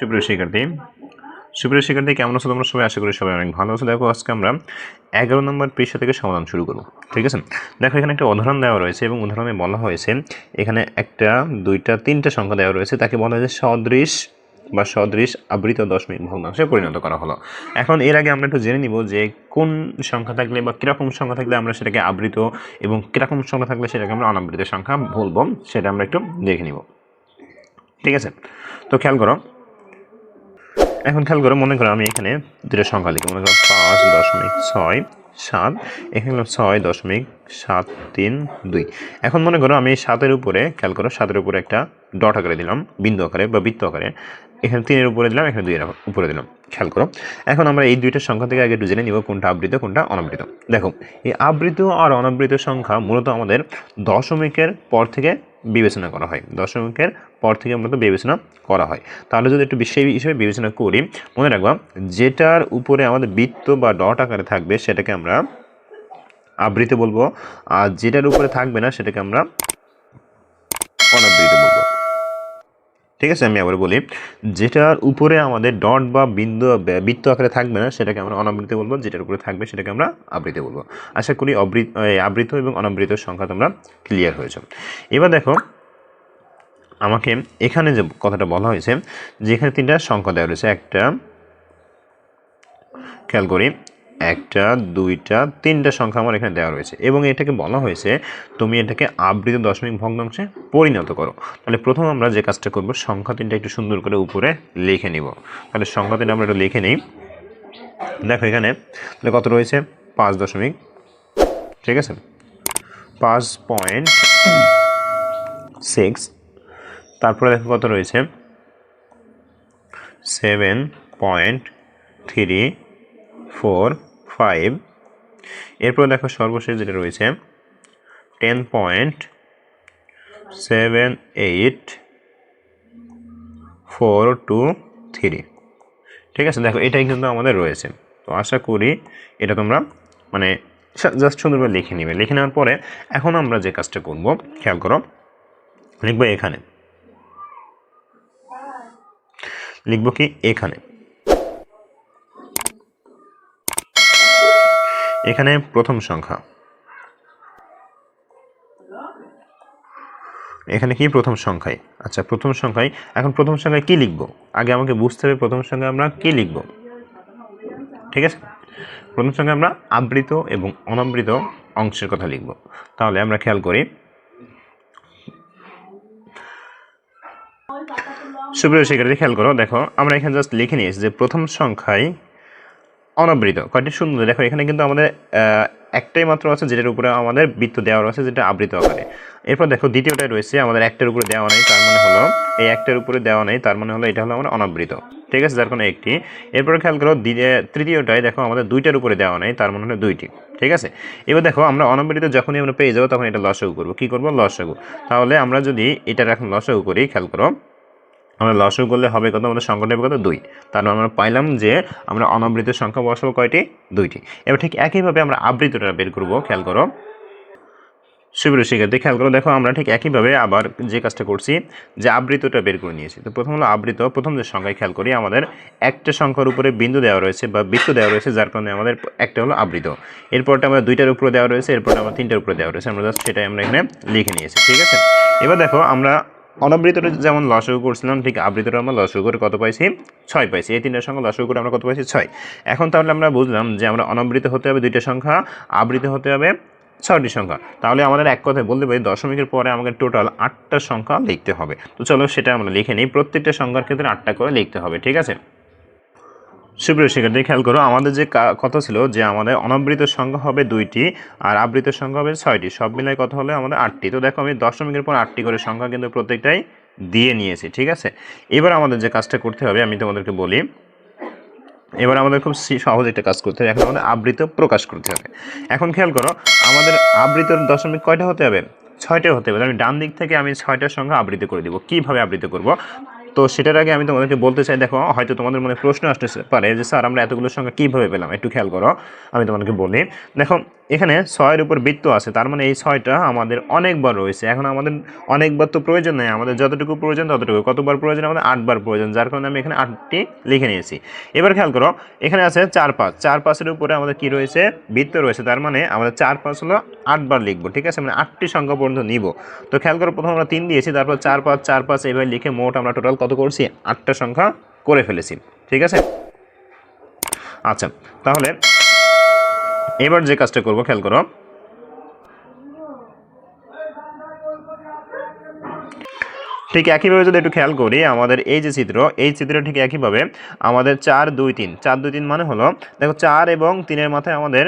সুপ্রিয় শিক্ষার্থী সুপ্রিয় শিক্ষার্থী, কেমন আছো তোমরা সবাই? আশা করি সবাই অনেক ভালো আছো। দেখো, আজকে আমরা এগারো নম্বর পৃষ্ঠা থেকে সমাধান শুরু করব, ঠিক আছে? দেখো, এখানে একটা উদাহরণ দেওয়া রয়েছে এবং উদাহরণে বলা হয়েছে, এখানে একটা, দুইটা, তিনটা সংখ্যা দেওয়া রয়েছে। তাকে বলা হয়েছে সদৃশ বা সদৃশ আবৃত দশমিক ভগ্নাংশে পরিণত করা হলো। এখন এর আগে আমরা একটু জেনে নিব যে কোন সংখ্যা থাকলে বা কীরকম সংখ্যা থাকলে আমরা সেটাকে আবৃত এবং কীরকম সংখ্যা থাকলে সেটাকে আমরা অনাবৃত সংখ্যা বলব, সেটা আমরা একটু দেখে নিব, ঠিক আছে? তো খেয়াল করো এখন খেয়াল করো, মনে করো আমি এখানে দুটো সংখ্যা লিখি। মনে করো পাঁচ দশমিক ছয় সাত, এখানে ছয় দশমিক সাত তিন দুই। এখন মনে করো আমি সাতের উপরে, খেয়াল করো, সাতের উপরে একটা ডট আকারে দিলাম, বিন্দু আকারে বা বৃত্ত আকারে। এখানে তিনের উপরে দিলাম, এখানে দুইয়ের উপরে দিলাম, খেয়াল করো। এখন আমরা এই দুইটা সংখ্যা থেকে আগে জেনে নিব কোনটা আবৃত, কোনটা অনাবৃত। দেখো, এই আবৃত আর অনাবৃত সংখ্যা মূলত আমাদের দশমিকের পর থেকে বিবেচনা করা হয়। দশমিকের পর থেকে মূলত বিবেচনা করা হয়। তাহলে যদি একটু বিষয় হিসেবে বিবেচনা করি, মনে রাখবা যেটার উপরে আমাদের বৃত্ত বা ডট আকারে থাকবে সেটাকে আমরা আবৃত বলব, আর যেটার উপরে থাকবে না সেটাকে আমরা অনাবৃত বলব। ঠিক আছে, আমি আবার বলি, যেটার উপরে আমাদের ডট বা বিন্দু বৃত্ত আকারে থাকবে না, সেটাকে আমরা অনাবৃত বলব, যেটার উপরে থাকবে সেটাকে আমরা আবৃত বলব। আশা করি অবৃত আবৃত এবং অনাবৃত সংখ্যা তোমরা ক্লিয়ার হয়েছে। এবার দেখো, আমাকে এখানে যে কথাটা বলা হয়েছে, যে এখানে তিনটা সংখ্যা দেওয়া রয়েছে, একটা, খেয়াল করি একটা, দুইটা, তিনটা সংখ্যা আমার এখানে দেওয়া রয়েছে। এবং এটাকে বলা হয়েছে, তুমি এটাকে আবৃত দশমিক ভগ্নাংশে পরিণত করো। তাহলে প্রথম আমরা যে কাজটা করব, সংখ্যা তিনটা একটু সুন্দর করে উপরে লিখে নিব। তাহলে সংখ্যা তিনটা আমরা একটু লিখে নিই। দেখো এখানে, তাহলে কত রয়েছে? পাঁচ দশমিক, ঠিক আছে? পাঁচ পয়েন্ট সিক্স। তারপরে দেখো কত রয়েছে? Seven point three four five এরপর দেখো সর্বশেষ যেটা রয়েছে ten point seven eight four two three ঠিক আছে, দেখো এটাই কিন্তু আমাদের রয়েছে। তো আশা করি এটা তোমরা মানে জাস্ট সুন্দরভাবে লিখে নিবে। লিখে নেওয়ার পরে এখন আমরা যে কাজটা করব, খেয়াল করো, লিখব এখানে। লিখব কি? এখানে। এখানে প্রথম সংখ্যা। এখানে কি প্রথম সংখ্যায় আচ্ছা প্রথম সংখ্যায় এখন প্রথম সংখ্যায় কি লিখব? আগে আমাকে বুঝতে হবে প্রথম সংখ্যায় আমরা কি লিখব। ঠিক আছে? প্রথম সংখ্যায় আমরা আবৃত এবং অনাবৃত অংশের কথা লিখব। তাহলে আমরা খেয়াল করি। সুপ্রিয় শিক্ষার্থী, খেয়াল করো, দেখো, আমরা এখানে জাস্ট লিখে নিয়েছি যে প্রথম সংখ্যায় অনাবৃত, কয়টি সুন্দর। দেখো, এখানে কিন্তু আমাদের একটাই মাত্র আছে যেটার উপরে আমাদের বৃত্ত দেওয়া রয়েছে, যেটা আবৃত আকারে। এরপর দেখো দ্বিতীয়টাই রয়েছে আমাদের একটার উপরে দেওয়া নেই, তার মানে হলো, এই একটার উপরে দেওয়া নেই, তার মানে হলো এটা হলো আমাদের অনাবৃত। ঠিক আছে, যার কোনো একটি। এরপর খেয়াল করো তৃতীয়টায় দেখো, আমাদের দুইটার উপরে দেওয়া নেই, তার মানে হলো দুইটি। ঠিক আছে? এবার দেখো, আমরা অনাবৃত যখনই আমরা পেয়ে যাব, তখন এটা লসাগু করব। কী করব? লসাগু। তাহলে আমরা যদি এটার এখন লসাগু করি, খেয়াল করো আমরা লসও করলে হবে কত? আমাদের সংখ্যাটা হবে কত? দুই। তার আমরা পাইলাম যে আমরা অনাবৃত সংখ্যা বসাবো কয়টি? দুইটি। এবার ঠিক একইভাবে আমরা আবৃতটা বের করব, খেয়াল করো। সুবির শিক্ষার্থী খেয়াল করো, দেখো আমরা ঠিক একইভাবে আবার যে কাজটা করছি, যে আবৃতটা বের করে নিয়েছি। তো প্রথম হলো আবৃত প্রথম যে সংখ্যায় খেয়াল করি, আমাদের একটা সংখ্যার উপরে বিন্দু দেওয়া রয়েছে বা বৃত্ত দেওয়া রয়েছে, যার কারণে আমাদের একটা হলো আবৃত এরপরটা আমরা দুইটার উপরে দেওয়া রয়েছে, এরপরটা আমরা তিনটার উপরে দেওয়া রয়েছে। আমরা জাস্ট সেটাই আমরা এখানে লিখে নিয়েছি, ঠিক আছে? এবার দেখো আমরা অনাবৃতটা যেমন লসগু করছিলাম, ঠিক আবৃতটা আমরা লসগু করে কত পাইছি? ছয় পাইছি। এই তিনটার সংখ্যা লসগু করে আমরা কত পাইছি? ছয়। এখন তাহলে আমরা বুঝলাম যে আমরা অনাবৃত হতে হবে দুইটা সংখ্যা, আবৃত হতে হবে ছয়টি সংখ্যা। তাহলে আমাদের এক কথায় বলতে পারি, দশমিকের পরে আমাকে টোটাল আটটা সংখ্যা লিখতে হবে। তো চলো সেটা আমরা লিখে নিই, প্রত্যেকটা সংখ্যার ক্ষেত্রে আটটা করে লিখতে হবে, ঠিক আছে? সুপ্রিয় শিক্ষার্থী, খেয়াল করো, আমাদের যে কথা ছিল যে আমাদের অনাবৃত সংখ্যা হবে দুইটি আর আবৃত সংখ্যা হবে ছয়টি। সব মিলাই কথা হলে আমাদের আটটি। তো দেখো, আমি দশমিকের পর আটটি করে সংখ্যা কিন্তু প্রত্যেকটাই দিয়ে নিয়েছি, ঠিক আছে? এবার আমাদের যে কাজটা করতে হবে, আমি তোমাদেরকে বলি, এবার আমাদের খুব সহজ একটা কাজ করতে হবে। এখন আমাদের আবৃত প্রকাশ করতে হবে। এখন খেয়াল করো, আমাদের আবৃত দশমিক কয়টা হতে হবে? ছয়টা হতে হবে। আমি ডান দিক থেকে আমি ছয়টার সংখ্যা আবৃত করে দিব। কীভাবে আবৃত করব? তো সেটার আগে আমি তোমাদেরকে বলতে চাই, দেখো, হয়তো তোমাদের মনে প্রশ্ন আসতে পারে যে, স্যার, আমরা এতগুলো সংখ্যা কীভাবে পেলাম? একটু খেয়াল করো, আমি তোমাদেরকে বলি। দেখো এখানে ছয়ের উপর বৃত্ত আছে, তার মানে এই ছয়টা আমাদের অনেকবার রয়েছে। এখন আমাদের অনেকবার তো প্রয়োজন নেই, আমাদের যতটুকু প্রয়োজন ততটুকু। কতবার প্রয়োজন? আমাদের আটবার প্রয়োজন, যার কারণে আমি এখানে আটটি লিখে নিয়েছি। এবার খেয়াল করো, এখানে আছে চার পাঁচ। চার পাঁচের উপরে আমাদের কি রয়েছে? বৃত্ত রয়েছে, তার মানে আমাদের চার পাঁচ হলো আটবার লিখব, ঠিক আছে? মানে আটটি সংখ্যা পর্যন্ত নিব। তো খেয়াল করো, প্রথম আমরা তিন দিয়েছি, তারপর চার পাঁচ চার পাঁচ এইভাবে লিখে মোট আমরা টোটাল কত করছি? আটটা সংখ্যা করে ফেলেছি, ঠিক আছে? আচ্ছা তাহলে এবার যে কাজটা করব, খেয়াল করো। ঠিক একইভাবে যদি একটু খেয়াল করি, আমাদের এই যে চিত্র এই চিত্র ঠিক একইভাবে আমাদের চার দুই তিন। চার দুই তিন মানে হলো, দেখো চার এবং তিনের মাথায় আমাদের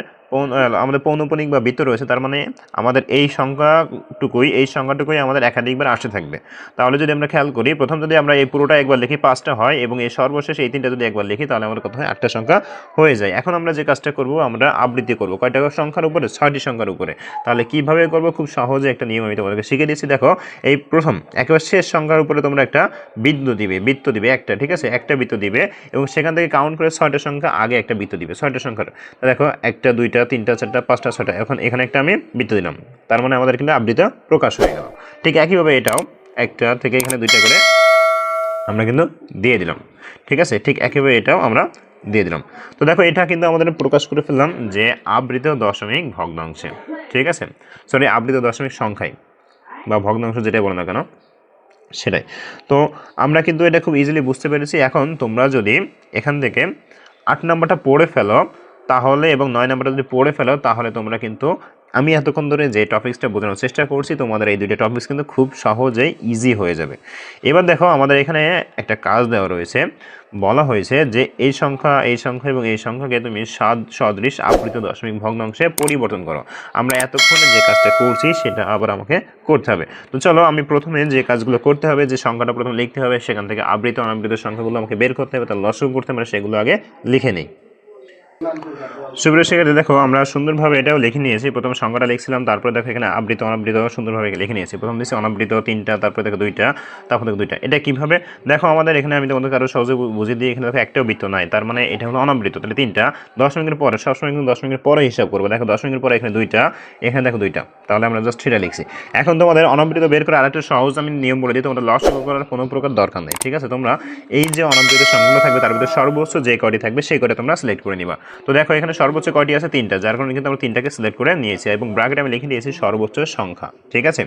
আমাদের পৌনপনিক বা বৃত্ত রয়েছে, তার মানে আমাদের এই সংখ্যাটুকুই এই সংখ্যাটুকুই আমাদের একাধিকবার আসতে থাকবে। তাহলে যদি আমরা খেয়াল করি, প্রথম যদি আমরা এই পুরোটা একবার লিখি, পাঁচটা হয় এবং এই সর্বশেষ এই তিনটা যদি একবার লিখি, তাহলে আমাদের কত হয় আটটা সংখ্যা হয়ে যায়। এখন আমরা যে কাজটা করব, আমরা আবৃত্তি করব। কয়টা সংখ্যার উপরে? ছয়টি সংখ্যার উপরে। তাহলে কীভাবে করব? খুব সহজে একটা নিয়ম আমি তোমাদেরকে শিখে দিচ্ছি। দেখো, এই প্রথম, একেবারে শেষ সংখ্যার উপরে তোমরা একটা বৃত্ত দিবে বৃত্ত দিবে, একটা, ঠিক আছে? একটা বৃত্ত দিবে এবং সেখান থেকে কাউন্ট করে ছয়টা সংখ্যা আগে একটা বৃত্ত দিবে, ছয়টা সংখ্যার। দেখো, একটা, দুইটা তিনটা, চারটা, পাঁচটা, ছয়টা। এখন এখানে একটা আমি বৃত্ত দিলাম। তার মানে আমাদের কিন্তু আবৃত্তি প্রকাশ হয়ে গেল। ঠিক একইভাবে এটাও, একটা থেকে এখানে দুইটা করে আমরা কিন্তু দিয়ে দিলাম। ঠিক আছে? ঠিক একইভাবে এটাও আমরা দিয়ে দিলাম। তো দেখো, এটা কিন্তু আমাদের প্রকাশ করে ফেললাম যে আবৃত দশমিক ভগ্নাংশে। ঠিক আছে? সরি আবৃত দশমিক সংখ্যায়। বা ভগ্নাংশ যেটাই বলো না কেন, সেটাই। তো আমরা কিন্তু এটা খুব ইজিলি বুঝতে পেরেছি। এখন তোমরা যদি এখান থেকে আট নম্বরটা পড়ে ফেলো তাহলে এবং নয় নম্বরটা যদি পড়ে ফেলো, তাহলে তোমরা কিন্তু আমি এতক্ষণ ধরে যে টপিক্সটা বোঝানোর চেষ্টা করছি, তোমাদের এই দুইটা টপিক্স কিন্তু খুব সহজেই ইজি হয়ে যাবে। এবার দেখো, আমাদের এখানে একটা কাজ দেওয়া রয়েছে। বলা হয়েছে যে এই সংখ্যা এই সংখ্যা এবং এই সংখ্যাকে তুমি সাদ সদৃশ আবৃত দশমিক ভগ্নাংশে পরিবর্তন করো। আমরা এতক্ষণে যে কাজটা করছি, সেটা আবার আমাকে করতে হবে। তো চলো, আমি প্রথমে যে কাজগুলো করতে হবে, যে সংখ্যাটা প্রথমে লিখতে হবে, সেখান থেকে আবৃত অনাবৃত সংখ্যাগুলো আমাকে বের করতে হবে, তার লসও করতে হবে সেগুলো আগে লিখে নিই। সুপ্রিয় শিক্ষার্থী, দেখো, আমরা সুন্দরভাবে এটাও লিখে নিয়েছি। প্রথম সংখ্যাটা লিখছিলাম, তারপরে দেখো এখানে আবৃত, অনাবৃত সুন্দরভাবে লিখে নিয়েছি। প্রথম দিচ্ছি অনাবৃত তিনটা, তারপরে দেখো দুইটা, তারপর দেখো দুইটা। এটা কীভাবে? দেখো, আমাদের এখানে আমি তোমাদের কারও সহজে বুঝিয়ে দিই, এখানে দেখো একটাও বৃত্ত নাই। তার মানে এটা হলো অনাবৃত, তাহলে তিনটা। দশ মিনিটের পরে সবসময় কিন্তু দশ মিনিটের পরে হিসাব করব। দেখো, দশ মিনিটের পরে এখানে দুইটা, এখানে দেখো দুইটা। তাহলে আমরা জাস্ট সেটা লিখছি। এখন তোমাদের অনাবৃত বের করে আরেকটা সহজ আমি নিয়ম বলে দিই, তোমাদের লস করার কোনো প্রকার দরকার নেই, ঠিক আছে? তোমরা এই যে অনাবৃত সংখ্যাগুলো থাকবে, তার ভিতরে সর্বোচ্চ যে কটি থাকবে, সেই কয়টা তোমরা সিলেক্ট করে নিবা। তো দেখো, এখানে সর্বোচ্চ কয়টি আছে? তিনটা। যার কারণে কিন্তু আমরা তিনটাকে সিলেক্ট করে নিয়েছি এবং ব্র্যাকেট আমি লিখে নিয়েছি সর্বোচ্চ সংখ্যা, ঠিক আছে?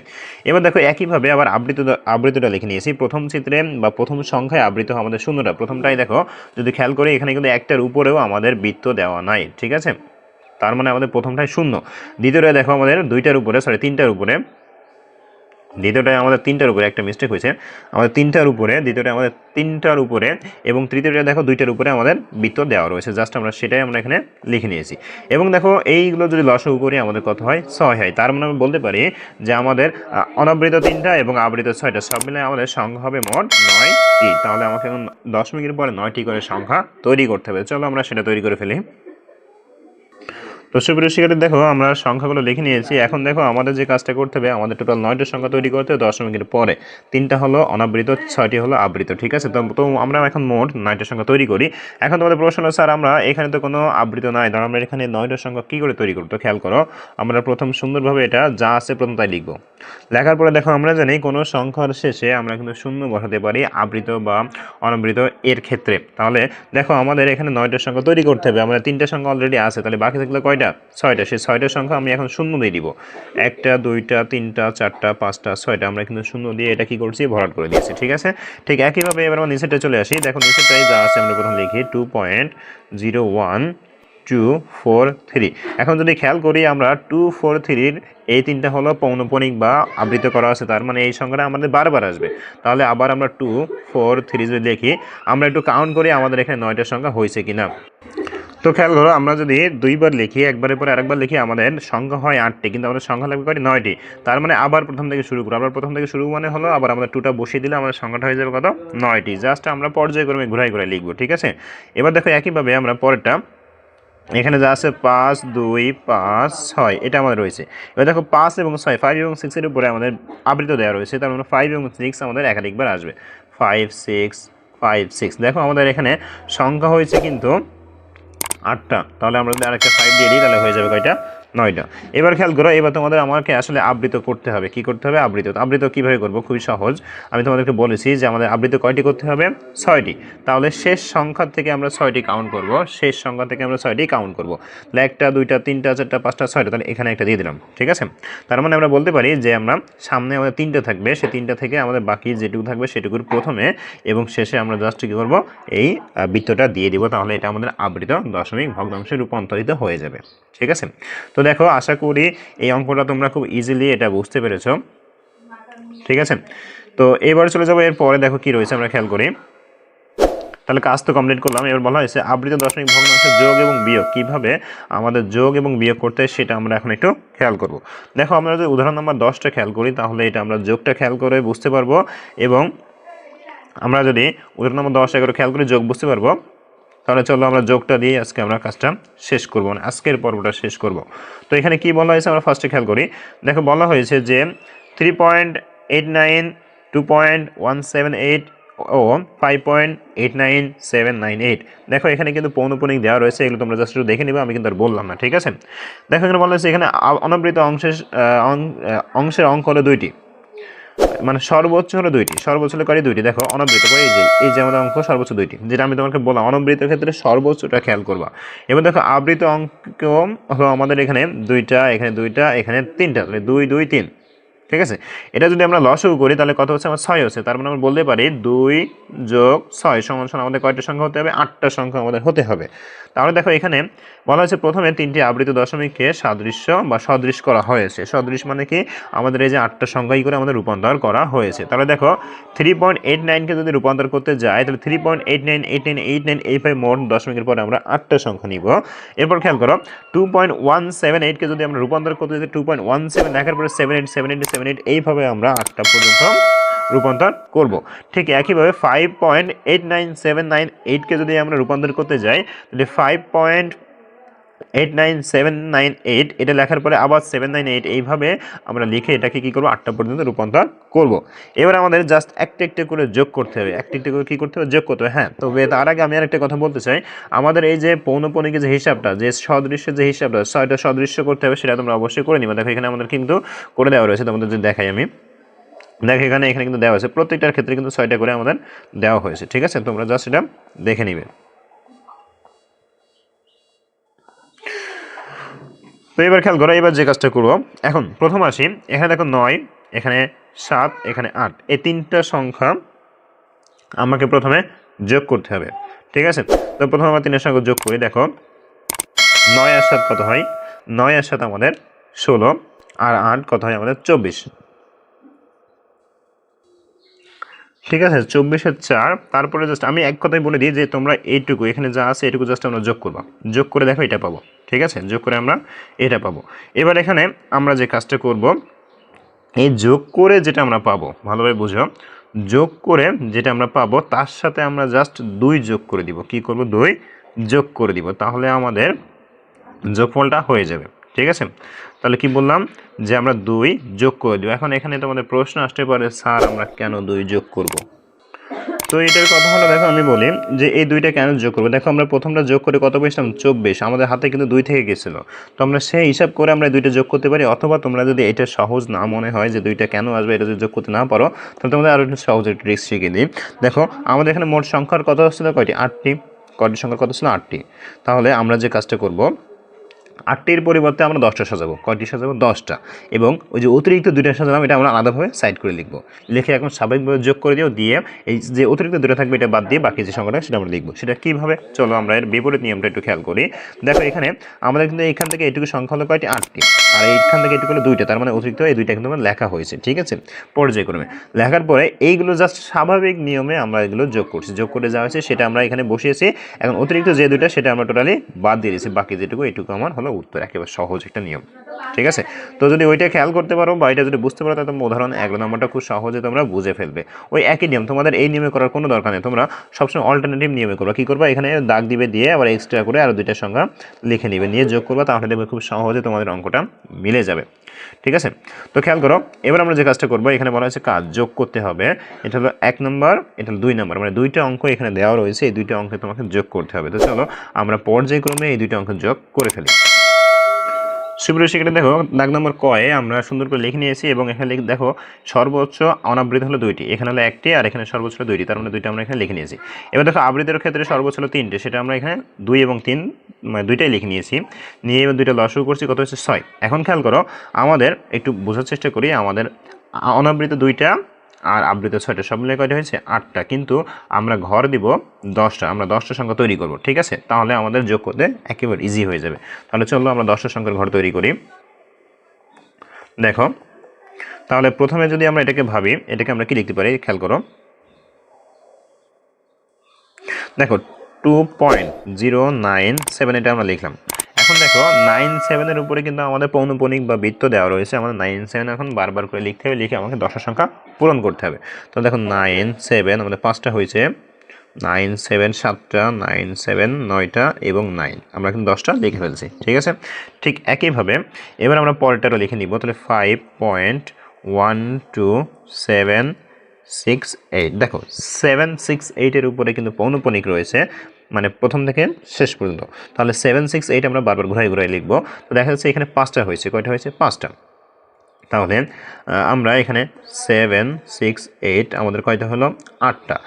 এবার দেখো, একইভাবে আবার আবৃত, আবৃতটা লিখে নিয়েছি। প্রথম চিত্রে বা প্রথম সংখ্যায় আবৃত আমাদের শূন্যটা। প্রথমটাই দেখো, যদি খেয়াল করি, এখানে কিন্তু একটার উপরেও আমাদের বৃত্ত দেওয়া নাই, ঠিক আছে? তার মানে আমাদের প্রথমটাই শূন্য। দ্বিতীয়টা দেখো আমাদের দুইটার উপরে সরি তিনটার উপরে দ্বিতীয়টায় আমাদের তিনটার উপরে একটা মিস্টেক হয়েছে। আমাদের তিনটার উপরে দ্বিতীয়টা আমাদের তিনটার উপরে এবং তৃতীয়টা দেখো দুইটার উপরে আমাদের বৃত্ত দেওয়া রয়েছে। জাস্ট আমরা সেটাই আমরা এখানে লিখে নিয়েছি। এবং দেখো এইগুলো যদি লসও করি, আমাদের কত হয়? ছয় হয়। তার মানে আমি বলতে পারি যে আমাদের অনাবৃত তিনটা এবং আবৃত ছয়টা, সব মিলে আমাদের সংখ্যা হবে মোট নয়টি। তাহলে আমাকে এখন দশমিকের পরে নয়টি করে সংখ্যা তৈরি করতে হবে। চলো আমরা সেটা তৈরি করে ফেলি। তো সুপ্রিয় দেখো, আমরা সংখ্যাগুলো লিখে নিয়েছি। এখন দেখো, আমাদের যে কাজটা করতে হবে, আমাদের টোটাল নয়টা সংখ্যা তৈরি করতে হবে দশমিকের পরে। তিনটা হলো অনাবৃত, ছয়টি হলো আবৃত, ঠিক আছে? তো তো আমরা এখন মোট নয়টা সংখ্যা তৈরি করি। এখন তোমাদের প্রশ্ন স্যার, আমরা এখানে তো কোনো আবৃত নাই। ধর, আমরা এখানে নয়টা সংখ্যা কী করে তৈরি করব? তো খেয়াল করো, আমরা প্রথম সুন্দরভাবে এটা যা আছে প্রথম তাই লিখব। লেখার পরে দেখো, আমরা জানি কোনো সংখ্যার শেষে আমরা কিন্তু শূন্য বসাতে পারি, আবৃত বা অনাবৃত এর ক্ষেত্রে। তাহলে দেখো, আমাদের এখানে নয়টা সংখ্যা তৈরি করতে হবে। আমাদের তিনটা সংখ্যা অলরেডি আছে, তাহলে বাকি থাকলে কয়টা? ছয়টা ছয়টা, সেই ছয়টা সংখ্যা আমি এখন শূন্য দিয়ে দিব। একটা, দুইটা, তিনটা, চারটা, পাঁচটা, ছয়টা, আমরা কিন্তু শূন্য দিয়ে এটা কি করছি? ভরাট করে দিয়েছি, ঠিক আছে? ঠিক একইভাবে এবার আমরা নিচেটা চলে আসি। দেখো নিচেটাই যা আছে আমরা প্রথম লিখি two point zero one two four three এখন যদি খেয়াল করি আমরা টু ফোর থ্রির এই তিনটা হলো পৌনপণিক বা আবৃত করা আছে, তার মানে এই সংখ্যাটা আমাদের বারবার আসবে। তাহলে আবার আমরা টু ফোর থ্রি যদি দেখি আমরা একটু কাউন্ট করি আমাদের এখানে নয়টা সংখ্যা হয়েছে কিনা। তো খেয়াল করো, আমরা যদি দুইবার লিখি, একবারের পরে আরেকবার লিখি, আমাদের সংখ্যা হয় আটটি, কিন্তু আমাদের সংখ্যা লাগবে কয়টি? নয়টি। তার মানে আবার প্রথম থেকে শুরু করো। আবার প্রথম থেকে শুরু মানে হলো আবার আমাদের টুটা বসিয়ে দিলে আমাদের সংখ্যাটা হয়ে যাবে কত? নয়টি। জাস্ট আমরা পর্যায়ক্রমে ঘুরাই ঘুরাই লিখব, ঠিক আছে? এবার দেখো একইভাবে আমরা পরেরটা, এখানে যা আছে, পাঁচ, দুই, পাঁচ, ছয়, এটা আমাদের রয়েছে। এবার দেখো পাঁচ এবং ছয় ফাইভ এবং সিক্সের উপরে আমাদের আবৃত দেওয়া রয়েছে, তার মানে ফাইভ এবং সিক্স আমাদের একাধিকবার আসবে। ফাইভ সিক্স ফাইভ সিক্স দেখো আমাদের এখানে সংখ্যা হয়েছে কিন্তু আটটা। তাহলে আমরা যদি আরেকটা সাইড দিয়ে দিই তাহলে হয়ে যাবে কয়টা? নয়টা। এবার খেয়াল করো, এবার তোমাদের আমাকে আসলে আবৃত করতে হবে। কি করতে হবে? আবৃত। আবৃত কীভাবে করব? খুবই সহজ। আমি তোমাদেরকে বলেছি যে আমাদের আবৃত কয়টি করতে হবে? ছয়টি। তাহলে শেষ সংখ্যা থেকে আমরা ছয়টি কাউন্ট করব। শেষ সংখ্যা থেকে আমরা ছয়টি কাউন্ট করব। তাহলে একটা, দুইটা, তিনটা, চারটা, পাঁচটা, ছয়টা। তাহলে এখানে একটা দিয়ে দিলাম। ঠিক আছে? তার মানে আমরা বলতে পারি যে আমরা সামনে আমাদের তিনটা থাকবে। সেই তিনটা থেকে আমাদের বাকি যেটুকু থাকবে সেটুকুর প্রথমে এবং শেষে আমরা জাস্ট কী করব? এই বৃত্তটা দিয়ে দিব। তাহলে এটা আমাদের আবৃত দশমিক ভগ্নাংশে রূপান্তরিত হয়ে যাবে। ঠিক আছে? তো দেখো, আশা করি এই অঙ্কটা তোমরা খুব ইজিলি এটা বুঝতে পেরেছ। ঠিক আছে? তো এবার চলে যাব, এরপরে দেখো কি রয়েছে, আমরা খেয়াল করি। তাহলে কাজ তো কমপ্লিট করলাম। এবার বলা হয়েছে আবৃত দশমিক ভগ্নাংশের যোগ এবং বিয়োগ। কীভাবে আমাদের যোগ এবং বিয়োগ করতে সেটা আমরা এখন একটু খেয়াল করব। দেখো, আমরা যদি উদাহরণ নাম্বার দশটা খেয়াল করি, তাহলে এটা আমরা যোগটা খেয়াল করে বুঝতে পারব এবং আমরা যদি উদাহরণ নম্বর দশ এগারো খেয়াল করে যোগ বুঝতে পারব তাহলে চলো আমরা যোগটা দিয়ে আজকে আমরা কাজটা শেষ করব মানে আজকের পর্বটা শেষ করব। তো এখানে কি বলা হয়েছে আমরা ফার্স্টে খেয়াল করি। দেখো বলা হয়েছে যে three point eight nine two point one seven eight ও five point eight nine seven nine eight দেখো এখানে কিন্তু পৌনপনিক দেওয়া রয়েছে, এগুলো তোমরা জাস্ট একটু দেখে নিবে, আমি কিন্তু আর বললাম না, ঠিক আছে? দেখো এখানে বলা হয়েছে, এখানে অনাবৃত অংশের অংশের অঙ্ক হলো দুইটি। মানে সর্বোচ্চ হলো দুইটি, সর্বোচ্চ হলো কয়টি? দুইটি। দেখো, অনবৃত করে এই যে এই যে আমাদের অঙ্ক, সর্বোচ্চ দুইটি। যেটা আমি তোমাকে বললাম, অনবৃত ক্ষেত্রে সর্বোচ্চটা খেয়াল করবা। এবার দেখো, আবৃত অঙ্ক হলো আমাদের এখানে দুইটা এখানে দুইটা, এখানে তিনটা, তাহলে দুই দুই, তিন। ঠিক আছে? এটা যদি আমরা লসও করি, তাহলে কত হচ্ছে? আমার ছয় হচ্ছে। তার মানে আমরা বলতে পারি দুই যোগ ছয় সমান সমান আমাদের কয়টা সংখ্যা হতে হবে? আটটা সংখ্যা আমাদের হতে হবে। তাহলে দেখো, এখানে বলা হয়েছে প্রথমে তিনটি আবৃত দশমিককে সাদৃশ্য বা সদৃশ করা হয়েছে। সদৃশ মানে কি? আমাদের এই যে আটটা সংখ্যাই করে আমাদের রূপান্তর করা হয়েছে। তাহলে দেখো থ্রি পয়েন্ট এইট নাইনকে যদি রূপান্তর করতে যাই, তাহলে three point eight nine eight nine eight nine eight five মোট দশমিকের পরে আমরা আটটা সংখ্যা নিব। এরপর খেয়াল করো টু পয়েন্ট ওয়ান সেভেন এইটকে যদি আমরা রূপান্তর করতে যাই টু পয়েন্ট ওয়ান সেভেন দেখার পরে seven eight seven eight seven eight এইভাবে আমরা আটটা পর্যন্ত রূপান্তর করব। ঠিক একইভাবে five point eight nine seven nine এইটকে যদি আমরা রূপান্তর করতে যাই, তাহলে five point eight nine seven nine eight এটা লেখার পরে আবার সেভেন নাইন এইট এইভাবে আমরা লিখে এটাকে কী করব? আটটা পর্যন্ত রূপান্তর করব। এবার আমাদের জাস্ট একটা একটা করে যোগ করতে হবে। একটা একটা করে কী করতে হবে? যোগ করতে হবে। হ্যাঁ তবে তার আগে আমি আর একটা কথা বলতে চাই। আমাদের এই যে পৌনপণিকের যে হিসাবটা, যে সদৃশ্যের যে হিসাবটা, ছয়টা সদৃশ্য করতে হবে সেটা তোমরা অবশ্যই করে নিবা। দেখো, এখানে আমাদের কিন্তু করে দেওয়া রয়েছে। তোমাদের যদি দেখাই আমি। দেখো, এখানে এখানে কিন্তু দেওয়া হয়েছে। প্রত্যেকটার ক্ষেত্রে কিন্তু ছয়টা করে আমাদের দেওয়া হয়েছে। ঠিক আছে? তোমরা জাস্ট এটা দেখে নিবে। তো এবার খেয়াল করো, এবার যে কাজটা করব। এখন প্রথম আসি, এখানে দেখো নয়, এখানে সাত, এখানে আট। এই তিনটা সংখ্যা আমাকে প্রথমে যোগ করতে হবে। ঠিক আছে? তো প্রথমে আমরা তিনের সংখ্যা যোগ করি, দেখো। নয় আর সাত কত হয়? নয় আর সাত আমাদের ষোলো, আর আট কত হয়? আমাদের চব্বিশ। ঠিক আছে, চব্বিশের চার। তারপরে জাস্ট আমি এক কথাই বলে দিই যে তোমরা এইটুকু, এখানে যা আছে এটুকু জাস্ট আমরা যোগ করব। যোগ করে দেখো এটা পাবো, ঠিক আছে? যোগ করে আমরা এটা পাবো। এবার এখানে আমরা যে কাজটা করব, এই যোগ করে যেটা আমরা পাবো, ভালোভাবে বুঝো। যোগ করে যেটা আমরা পাবো, তার সাথে আমরা জাস্ট দুই যোগ করে দিব। কি করব? দুই যোগ করে দিব। তাহলে আমাদের যোগফলটা হয়ে যাবে। ঠিক আছে? তাহলে কি বললাম যে আমরা দুই যোগ করে দিব। এখন এখানে তোমাদের প্রশ্ন আসতে পারে, স্যার, আমরা কেন দুই যোগ করব? তো এটার কথা হলো, দেখো আমি বলি যে এই দুইটা কেন যোগ করব? দেখো আমরা প্রথমটা যোগ করে কত পেয়েছিলাম? চব্বিশ। আমাদের হাতে কিন্তু দুই থেকে গেছিল। তো আমরা সেই হিসাব করে আমরা দুইটা যোগ করতে পারি। অথবা তোমরা যদি এটা সহজ না মনে হয় যে দুইটা কেন আসবে, এটা যদি যোগ করতে না পারো, তাহলে তোমাদের আরও একটু সহজ একটা ট্রিক্স শিখিয়ে দিই। দেখো, আমাদের এখানে মোট সংখ্যার কত ছিল কয়টি? আটটি। কয়টি সংখ্যার কত ছিল? আটটি। তাহলে আমরা যে কাজটা করব আটটির পরিবর্তে আমরা দশটা সাজাবো। কয়টি সাজাবো? দশটা। এবং ওই যে অতিরিক্ত দুইটা সাজালাম, এটা আমরা আলাদাভাবে সাইড করে লিখব। লিখে এখন স্বাভাবিকভাবে যোগ করে দিও দিয়ে এই যে অতিরিক্ত দুটো থাকবে, এটা বাদ দিয়ে বাকি যে সংখ্যাটা সেটা আমরা লিখব। সেটা কীভাবে? চলো আমরা এর বিপরীত নিয়মটা একটু খেয়াল করি। দেখো এখানে আমাদের কিন্তু এখান থেকে এটুকু সংখ্যা হলো কয়টি? আটটি। আর এইখান থেকে এটুকু হলো দুইটা। তার মানে অতিরিক্ত এই দুইটা কিন্তু আমার লেখা হয়েছে, ঠিক আছে? পর্যায়ক্রমে। লেখার পরে এইগুলো জাস্ট স্বাভাবিক নিয়মে আমরা এগুলো যোগ করছি। যোগ করে যা হয়েছে সেটা আমরা এখানে বসিয়েছি। এখন অতিরিক্ত যে দুইটা সেটা আমরা টোটালি বাদ দিয়ে দিয়েছি। বাকি যেটুকু, এটুকু আমার হলো উত্তর, একেবারে সহজ একটা নিয়ম। ঠিক আছে? তো যদি ওইটা খেয়াল করতে পারো বা এটা যদি বুঝতে পারো, তাহলে তোমার উদাহরণ এক নম্বরটা খুব সহজে তোমরা বুঝে ফেলবে। ওই একই নিয়ম, তোমাদের এই নিয়মে করার কোনো দরকার নেই। তোমরা সবসময় অল্টারনেটিভ নিয়মে করবা। কী করবা? এখানে দাগ দিবে, দিয়ে আবার এক্সট্রা করে আরও দুইটা সংখ্যা লিখে নিবে। নিয়ে যোগ করবা, তাহলে দেখবে খুব সহজে তোমাদের অঙ্কটা মিলে যাবে। ঠিক আছে? তো খেয়াল করো, এবার আমরা যে কাজটা করব, এখানে বলা হয়েছে কাজ যোগ করতে হবে। এটা হলো এক নম্বর, এটা হলো দুই নম্বর। মানে দুইটা অঙ্ক এখানে দেওয়া রয়েছে, এই দুইটা অঙ্কে তোমাকে যোগ করতে হবে। তো চলো, আমরা পর্যায়ক্রমে এই দুইটা অঙ্ক যোগ করে ফেলি। সুপ্রিয় শিক্ষার্থী, দেখো, দাগ নম্বর কয়ে আমরা সুন্দর করে লিখে নিয়েছি এবং এখানে দেখো, সর্বোচ্চ অনাবৃত হলো দুইটি। এখানে হলো একটি আর এখানে সর্বোচ্চ হলো দুইটি। তার মানে দুইটা আমরা এখানে লিখে নিয়েছি। এবার দেখো আবৃতের ক্ষেত্রে সর্বোচ্চ হলো তিনটে। সেটা আমরা এখানে দুই এবং তিন মানে দুইটাই লিখে নিয়েছি। নিয়ে এবার দুইটা লসও করছি। কত হচ্ছে ছয়। এখন খেয়াল করো, আমাদের একটু বোঝার চেষ্টা করি, আমাদের অনাবৃত দুইটা আর আবৃত ছয়টা সব মিলে কয়টা হয়েছে? আটটা। কিন্তু আমরা ঘর দিব দশটা। আমরা দশটা সংখ্যা তৈরি করব, ঠিক আছে? তাহলে আমাদের যোগ করতে একেবারে ইজি হয়ে যাবে। তাহলে চলো আমরা দশটা সংখ্যার ঘর তৈরি করি। দেখো, তাহলে প্রথমে যদি আমরা এটাকে ভাবি, এটাকে আমরা কি লিখতে পারি? খেয়াল করো। দেখো two point zero nine seven এটা আমরা লিখলাম। এখন দেখো নাইন সেভেনের উপরে কিন্তু আমাদের পৌনপণিক বা বৃত্ত দেওয়া রয়েছে। আমাদের নাইন সেভেন এখন বারবার করে লিখতে হবে, লিখে আমাকে দশের সংখ্যা পূরণ করতে হবে। তো দেখো নাইন সেভেন আমাদের পাঁচটা হয়েছে। নাইন সেভেন সাতটা নাইন সেভেন নয়টা এবং নাইন আমরা কিন্তু দশটা লিখে ফেলছি, ঠিক আছে? ঠিক একইভাবে এবার আমরা পরেরটারও লিখে নিব। তাহলে five point one two seven six eight দেখো সেভেন সিক্স এইটের উপরে কিন্তু পৌনপণিক রয়েছে। মানে প্রথম থেকে শেষ পর্যন্ত। তাহলে সেভেন সিক্স এইট আমরা বারবার ঘুরাই ঘুরাই লিখব। তো দেখা যাচ্ছে এখানে পাঁচটা হয়েছে। কয়টা হয়েছে? পাঁচটা। তাহলে আমরা এখানে সেভেন সিক্স এইট আমাদের কয়টা হলো? আটটা।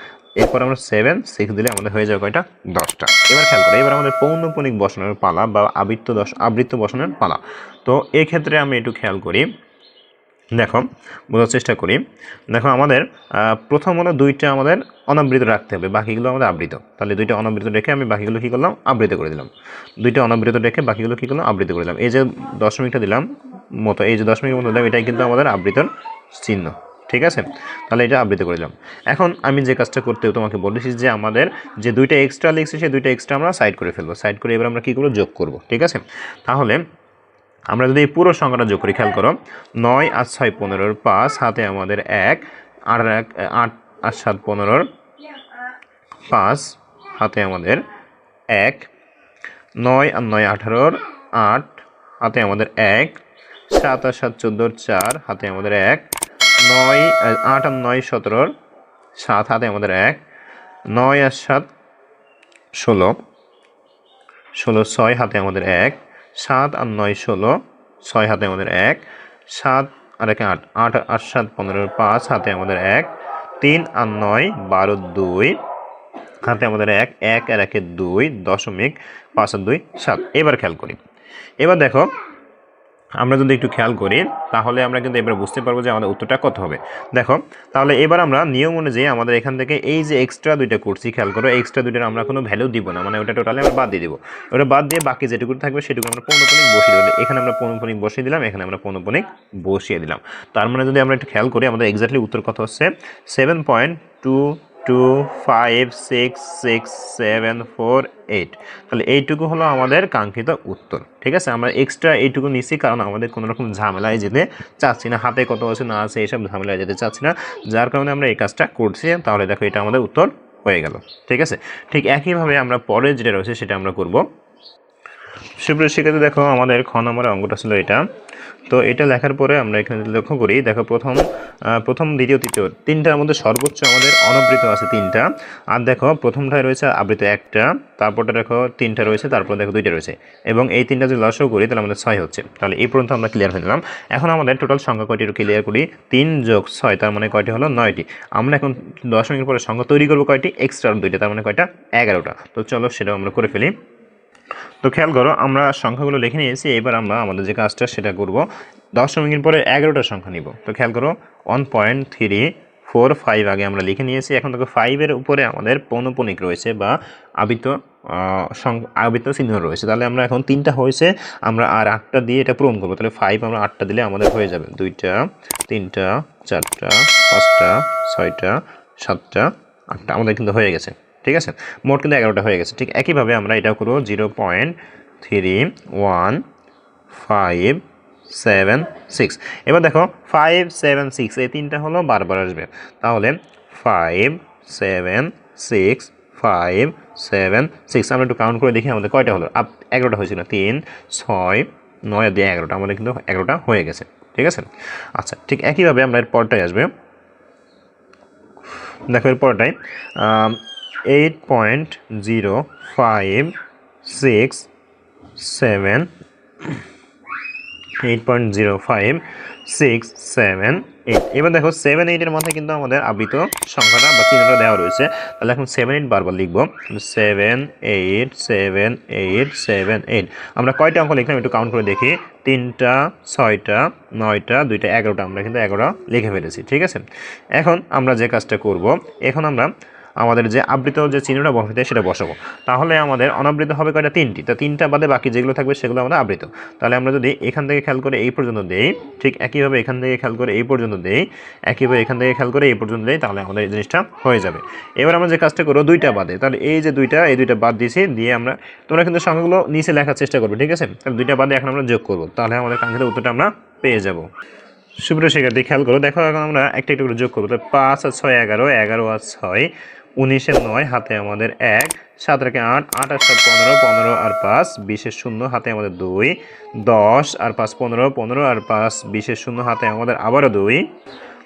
এরপর আমরা সেভেন সিক্স দিলে আমাদের হয়ে যাবে কয়টা? দশটা। এবার খেয়াল করো, এবার আমাদের পৌনপণিক বসানোর পালা বা আবৃত্ত দশ আবৃত্ত বসানোর পালা। তো এক্ষেত্রে আমি একটু খেয়াল করি দেখো, বোঝার চেষ্টা করি। দেখো, আমাদের প্রথম হলো দুইটা আমাদের অনাবৃত রাখতে হবে, বাকিগুলো আমাদের আবৃত। তাহলে দুইটা অনাবৃত রেখে আমি বাকিগুলো কী করলাম? আবৃত করে দিলাম। দুইটা অনাবৃত রেখে বাকিগুলো কী করলাম? আবৃত করে দিলাম। এই যে দশমিকটা দিলাম মতো, এই যে দশমিকের মতো দিলাম, এটাই কিন্তু আমাদের আবৃতর চিহ্ন, ঠিক আছে? তাহলে এটা আবৃত করে দিলাম। এখন আমি যে কাজটা করতে তোমাকে বলেছি যে আমাদের যে দুইটা এক্সট্রা লিখছি, সেই দুইটা এক্সট্রা আমরা সাইড করে ফেলব। সাইড করে এবার আমরা কী করব? যোগ করব, ঠিক আছে? তাহলে আমরা যদি এই পুরো সংখ্যাটা যোগ করি, খেয়াল করো, নয় আর ছয় পনেরোর পাঁচ হাতে আমাদের এক, আর এক, আট আর সাত পনেরোর পাঁচ হাতে আমাদের এক, নয় আর নয় আঠারোর আট হাতে আমাদের এক, সাত আর সাত চোদ্দোর চার হাতে আমাদের এক, নয়, আট আর নয় সতেরোর সাত হাতে আমাদের এক, নয় আর সাত ষোলো ষোলো ছয় হাতে আমাদের এক সাত আর নয় ষোলো, ছয় হাতে আমাদের এক, সাত আর এক আট আট আট সাত পনেরো, পাঁচ হাতে আমাদের এক, তিন আর নয় বারো দুই, হাতে আমাদের এক এক আর একে দুই, দশমিক পাঁচ আর দুই সাত। এবার খেয়াল করি। এবার দেখো আমরা যদি একটু খেয়াল করি, তাহলে আমরা কিন্তু এবার বুঝতে পারব যে আমাদের উত্তরটা কত হবে। দেখো, তাহলে এবার আমরা নিয়ম অনুযায়ী আমাদের এখান থেকে এই যে এক্সট্রা দুইটা করছি খেয়াল করো এক্সট্রা দুইটার আমরা কোনো ভ্যালু দিব না মানে ওটা টোটালি আমরা বাদ দিয়ে দিব। ওটা বাদ দিয়ে বাকি যেটুকু থাকবে সেটুকু আমরা পৌনপনিক বসিয়ে দেবো। এখানে আমরা পৌনপনিক বসিয়ে দিলাম, এখানে আমরা পৌনপনিক বসিয়ে দিলাম। তার মানে যদি আমরা একটু খেয়াল করি, আমাদের এক্স্যাক্টলি উত্তর কত হচ্ছে? Seven point two two five six six seven four eight তাহলে এইটুকু হলো আমাদের কাঙ্ক্ষিত উত্তর, ঠিক আছে? আমরা এক্সট্রা এইটুকু নিচ্ছি কারণ আমাদের কোনো রকম ঝামেলায় যেতে চাচ্ছি না। হাতে কত আছে, না আছে, এইসব ঝামেলায় যেতে চাচ্ছি না। যার কারণে আমরা এই কাজটা করছি। তাহলে দেখো এটা আমাদের উত্তর হয়ে গেল, ঠিক আছে? ঠিক একইভাবে আমরা পরে যেটা রয়েছে সেটা আমরা করব। সুপ্রিয় শিক্ষার্থী, দেখো আমাদের খ নম্বরের অঙ্কটা ছিল এটা। তো এটা লেখার পরে আমরা এখানে লক্ষ্য করি, দেখো প্রথম প্রথম, দ্বিতীয়, তৃতীয়, তিনটার মধ্যে সর্বোচ্চ আমাদের অনবৃত আছে তিনটা। আর দেখো প্রথমটায় রয়েছে আবৃত একটা, তারপরটা দেখো তিনটা রয়েছে, তারপর দেখো দুইটা রয়েছে। এবং এই তিনটা যদি লসও করি, তাহলে আমাদের ছয় হচ্ছে। তাহলে এই পর্যন্ত আমরা ক্লিয়ার হয়ে নিলাম। এখন আমাদের টোটাল সংখ্যা কয়টি ক্লিয়ার করি? তিন যোগ ছয়, তার মানে কয়টি হলো? নয়টি। আমরা এখন দশমিকের পরে সংখ্যা তৈরি করব কয়টি? এক্সট্রা দুইটা, তার মানে কয়টা? এগারোটা। তো চলো সেটাও আমরা করে ফেলি। তো খেয়াল করো, আমরা সংখ্যাগুলো লিখে নিয়েছি, এবার আমরা আমাদের যে কাজটা সেটা করব। দশমিকের পরে এগারোটা সংখ্যা নিব। তো খেয়াল করো one point three four five আগে আমরা লিখে নিয়েছি, এখন দেখো ফাইভের উপরে আমাদের পৌনপনিক রয়েছে বা আবৃত আবৃত চিহ্ন রয়েছে। তাহলে আমরা এখন তিনটা হয়েছে, আমরা আর আটটা দিয়ে এটা পূরণ করব। তাহলে ফাইভ আমরা আটটা দিলে আমাদের হয়ে যাবে দুইটা, তিনটা, চারটা, পাঁচটা, ছয়টা, সাতটা, আটটা। আমাদের কিন্তু হয়ে গেছে। ঠিক আছে? মোট কিন্তু এগারোটা হয়ে গেছে। ঠিক একইভাবে আমরা এটাও করব zero point three one five seven six. এবার দেখো ফাইভ সেভেন সিক্স, এই তিনটা হলো বারবার আসবে। তাহলে five seven six, five seven six. আমরা একটু কাউন্ট করে দেখি আমাদের কয়টা হলো। আপ, এগারোটা হয়েছিল। তিন, ছয়, নয় দিয়ে এগারোটা। আমাদের কিন্তু এগারোটা হয়ে গেছে। ঠিক আছে? আচ্ছা ঠিক একইভাবে আমরা এর পরটাই আসবে। দেখো এর পরটাই eight point zero five six seven eight point zero five six seven eight এবার দেখো সেভেন এইটের মধ্যে কিন্তু আমাদের আবৃত সংখ্যাটা বা চিহ্নটা দেওয়া রয়েছে। তাহলে এখন সেভেন এইট বারবার লিখব। Seven eight seven eight seven eight আমরা কয়টা অঙ্ক লিখলাম একটু কাউন্ট করে দেখি। তিনটা, ছয়টা, নয়টা, দুইটা, এগারোটা। আমরা কিন্তু এগারোটা লিখে ফেলেছি, ঠিক আছে? এখন আমরা যে কাজটা করব, এখন আমরা আমাদের যে আবৃত যে চিহ্নটা বসাতে সেটা বসাবো। তাহলে আমাদের অনাবৃত হবে কয়টা? তিনটি। তা তিনটা বাদে বাকি যেগুলো থাকবে সেগুলো আমাদের আবৃত। তাহলে আমরা যদি এখান থেকে খেয়াল করে এই পর্যন্ত দেই, ঠিক একইভাবে এখান থেকে খেয়াল করে এই পর্যন্ত দেই, একইভাবে এখান থেকে খেয়াল করে এই পর্যন্ত দেই, তাহলে আমাদের এই জিনিসটা হয়ে যাবে। এবার আমরা যে কাজটা করব দুইটা বাদে। তাহলে এই যে দুইটা, এই দুইটা বাদ দিয়েছি, দিয়ে আমরা তোমরা কিন্তু সংখ্যাগুলো নিচে লেখার চেষ্টা করবে, ঠিক আছে? তাহলে দুইটা বাদে এখন আমরা যোগ করব। তাহলে আমাদের কাঙ্ক্ষিত উত্তরটা আমরা পেয়ে যাব। সুপ্রিয় শিক্ষার্থী, খেয়াল করো, দেখো এখন আমরা একটা একটু করে যোগ করব। তাহলে পাঁচ আর ছয় এগারো এগারো আর ছয় উনিশের নয়, হাতে আমাদের এক, সাত রেখে আট আট আর সাত পনেরো পনেরো আর পাঁচ, বিশের শূন্য, হাতে আমাদের দুই, দশ আর পাঁচ পনেরো পনেরো আর পাঁচ, বিশের শূন্য, হাতে আমাদের আবারও দুই।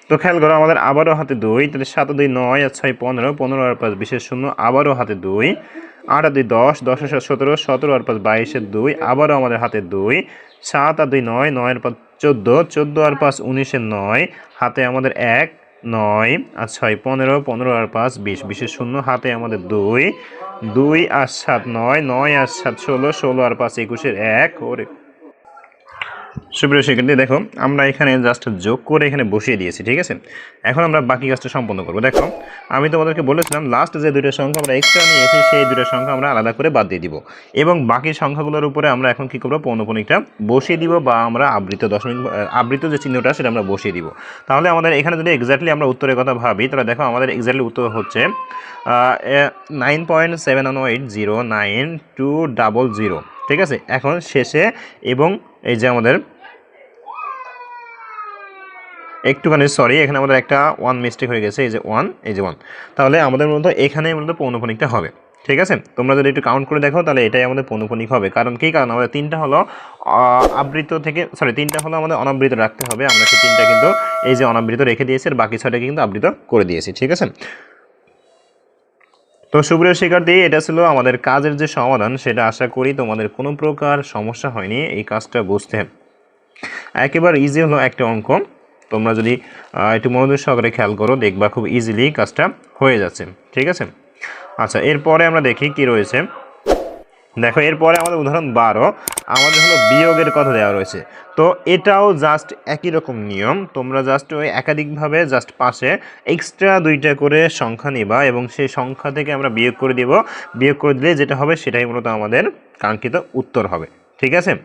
তো খেয়াল করো, আমাদের আবারও হাতে দুই, তাহলে সাত, দুই, নয় আর ছয়, পনেরো পনেরো আর পাঁচ, বিশের শূন্য, আবারও হাতে দুই, আট আর দুই, দশ দশ আর সাত, সতেরো সতেরো আর পাঁচ, বাইশের দুই, আবারও আমাদের হাতে দুই, সাত আর দুই, নয় নয়ের পাঁচ, চোদ্দ চোদ্দ আর পাঁচ, উনিশের নয়, হাতে আমাদের এক নয় আর ছয় পনেরো পনেরো আর পাঁচ, বিশ। বিশের শূন্য হাতে আমাদের দুই। দুই আর সাত নয় নয় আর সাত ষোলো ষোলো আর পাঁচ, একুশের এক। ওরে সুপ্রিয় শিক্ষার্থী, দেখো, আমরা এখানে জাস্ট যোগ করে এখানে বসিয়ে দিয়েছি, ঠিক আছে? এখন আমরা বাকি কাজটা সম্পন্ন করব। দেখো, আমি তোমাদেরকে বলেছিলাম লাস্ট যে দুটো সংখ্যা আমরা এক্সট্রা নিয়েছি, সেই দুটো সংখ্যা আমরা আলাদা করে বাদ দিয়ে দিব। এবং বাকি সংখ্যাগুলোর উপরে আমরা এখন কী করব? পৌনপনিকটা বসিয়ে দিব বা আমরা আবৃত দশমিক আবৃত যে চিহ্নটা, সেটা আমরা বসিয়ে দিব। তাহলে আমাদের এখানে যদি এক্স্যাক্টলি আমরা উত্তরের কথা ভাবি, তাহলে দেখো, আমাদের এক্স্যাক্টলি উত্তর হচ্ছে nine point seven one eight zero nine two double zero ঠিক আছে? এখন শেষে এবং এই যে আমাদের একটুখানি সরি এখানে আমাদের একটা ওয়ান মিস্টেক হয়ে গেছে, এই যে ওয়ান এই যে ওয়ান তাহলে আমাদের মূলত এখানে মূলত পৌনপনিকটা হবে, ঠিক আছে? তোমরা যদি একটু কাউন্ট করে দেখো, তাহলে এটাই আমাদের পৌনপনিক হবে। কারণ কী? কারণ আমাদের তিনটা হলো আবৃত থেকে সরি তিনটা হলো আমাদের অনাবৃত রাখতে হবে। আমরা সেই তিনটা কিন্তু এই যে অনাবৃত রেখে দিয়েছি, আর বাকি ছয়টাকে কিন্তু আবৃত করে দিয়েছি, ঠিক আছে? তো সুপ্রিয় শিক্ষার্থী, এটা ছিল আমাদের কাজের যে সমাধান, সেটা আশা করি তোমাদের কোনো প্রকার সমস্যা হয়নি, এই কাজটা বুঝতে। একেবারে ইজি হলো একটা অঙ্ক। তোমরা যদি একটু মনোযোগ সহকারে খেয়াল করো, দেখবা খুব ইজিলি কাজটা হয়ে যাচ্ছে। ঠিক আছে? আচ্ছা এরপরে আমরা দেখি কি রয়েছে। দেখো, এরপরে আমাদের উদাহরণ বারো। আমাদের হলো বিয়োগের কথা দেওয়া রয়েছে। তো এটাও জাস্ট একই রকম নিয়ম। তোমরা জাস্ট ওই একাধিকভাবে জাস্ট পাশে এক্সট্রা দুইটা করে সংখ্যা নিবা এবং সেই সংখ্যা থেকে আমরা বিয়োগ করে দিব। বিয়োগ করে দিলে যেটা হবে সেটাই মূলত আমাদের কাঙ্ক্ষিত উত্তর হবে। ঠিক আছে?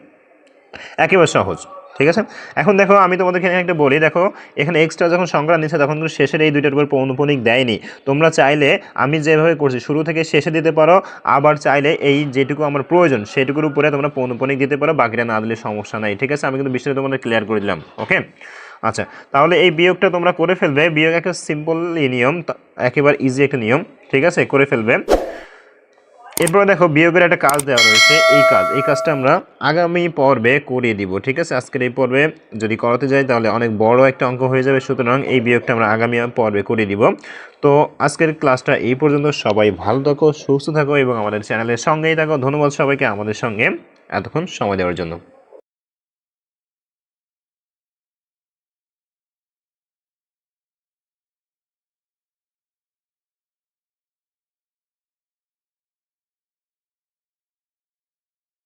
একেবারে সহজ। ঠিক আছে? এখন দেখো, আমি তোমাদেরকে এখানে একটা বলি, দেখো, এখানে এক্সট্রা যখন সংখ্যা নিচ্ছে, তখন কিন্তু শেষের এই দুইটার উপর পৌনপনিক দেয়নি। তোমরা চাইলে, আমি যেভাবে করছি, শুরু থেকে শেষে দিতে পারো, আবার চাইলে এই যেটুকু আমার প্রয়োজন, সেটুকুর উপরে তোমরা পৌনপনিক দিতে পারো, বাকিটা না দিলে সমস্যা নাই, ঠিক আছে? আমি কিন্তু বিষয়টা তোমাদের ক্লিয়ার করে দিলাম ওকে আচ্ছা তাহলে এই বিয়োগটা তোমরা করে ফেলবে। বিয়োগ একটা সিম্পল নিয়ম একেবারে ইজি একটা নিয়ম, ঠিক আছে? করে ফেলবে। এরপরে দেখো বিয়োগের একটা কাজ দেওয়া রয়েছে। এই কাজ, এই কাজটা আমরা আগামী পর্বে করিয়ে দিব, ঠিক আছে? আজকের এই পর্বে যদি করাতে যাই, তাহলে অনেক বড় একটা অঙ্ক হয়ে যাবে। সুতরাং এই বিয়োগটা আমরা আগামী পর্বে করিয়ে দিব। তো আজকের ক্লাসটা এই পর্যন্ত। সবাই ভালো থাকো, সুস্থ থাকো এবং আমাদের চ্যানেলের সঙ্গেই থাকো। ধন্যবাদ সবাইকে আমাদের সঙ্গে এতক্ষণ সময় দেওয়ার জন্য।